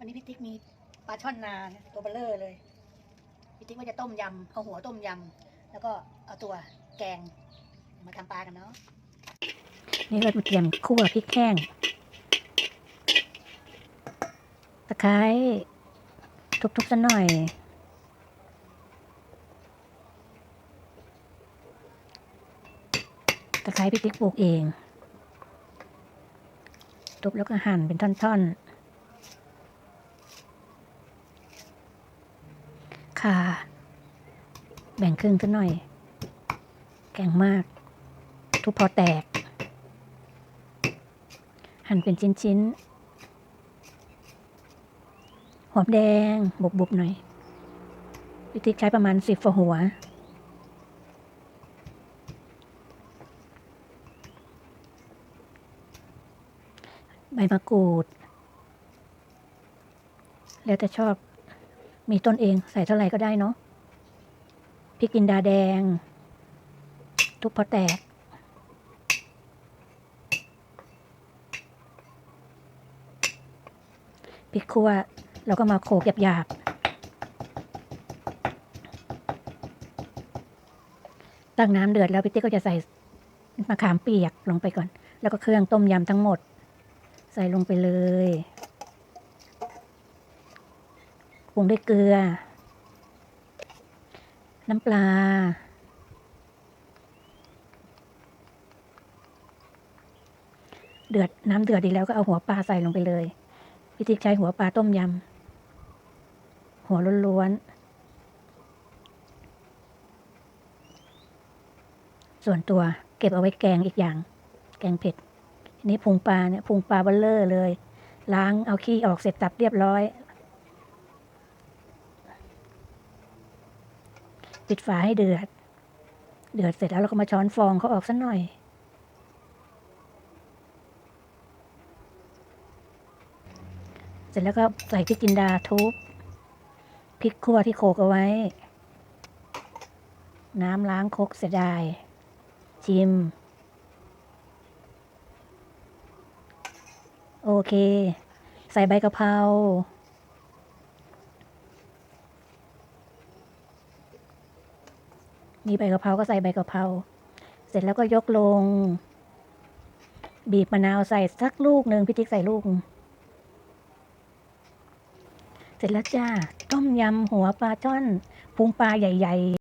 วันนี้พี่ติ๊กมีปลาช่อนนานตัวเบลเลอร์เลยพี่ติ๊กว่าจะต้มยำเอาหัวต้มยำแล้วก็เอาตัวแกงมาทำปลากันเนาะนี่เราเตรียมคั่วพริกแห้งตะไคร้ทุบๆสักหน่อย ตะไคร้พี่ติ๊กปลูกเอง ทุบแล้วก็หั่นเป็นท่อนๆ ข่าแบ่งครึ่งสักหน่อย แกงมาก ทุบพอแตก หั่นเป็นชิ้นๆ หอมแดงบุบๆหน่อยพี่ติ๊กใช้ประมาณสิบฝาหัว ใบมะกรูด แล้วแต่ชอบ มีต้นเองใส่เท่าไหร่ก็ได้เนาะพริกกินดาแดง ทุกพอแตก พริกคั่วเราก็มาโขลกหยาบๆตั้งน้ำเดือดแล้วพี่ติ๊กก็จะใส่มะขามเปียกลงไปก่อน แล้วก็เครื่องต้มยำทั้งหมด ใส่ลงไปเลยป รุงด้วยเกลือ น้ำปลา เดือดน้ำเดือดดีแล้วก็เอาหัวปลาใส่ลงไปเลยพี่ติ๊กใช้หัวปลาต้มยำหัวล้วนๆส่วนตัวเก็บเอาไว้แกงอีกอย่าง แกงเผ็ดอันนี้พุงปลาเนี่ยพุงปลาเบลเลอร์เลย ล้างเอาขี้ออกเสร็จสับเรียบร้อย ปิดฝาให้เดือด เดือดเสร็จแล้วเราก็มาช้อนฟองเขาออกสักหน่อย เสร็จแล้วก็ใส่พริกจินดาทุบพริกคั่วที่โขกเอาไว้ น้ำล้างคกเสียดาย ชิม โอเค ใส่ใบกะเพรา มีใบกะเพราก็ใส่ใบกะเพราเสร็จแล้วก็ยกลง บีบมะนาวใส่สักลูกหนึ่งพี่ติ๊กใส่ลูก เสร็จแล้วจ้า ต้มยำหัวปลาช่อนพุงปลาใหญ่ ๆ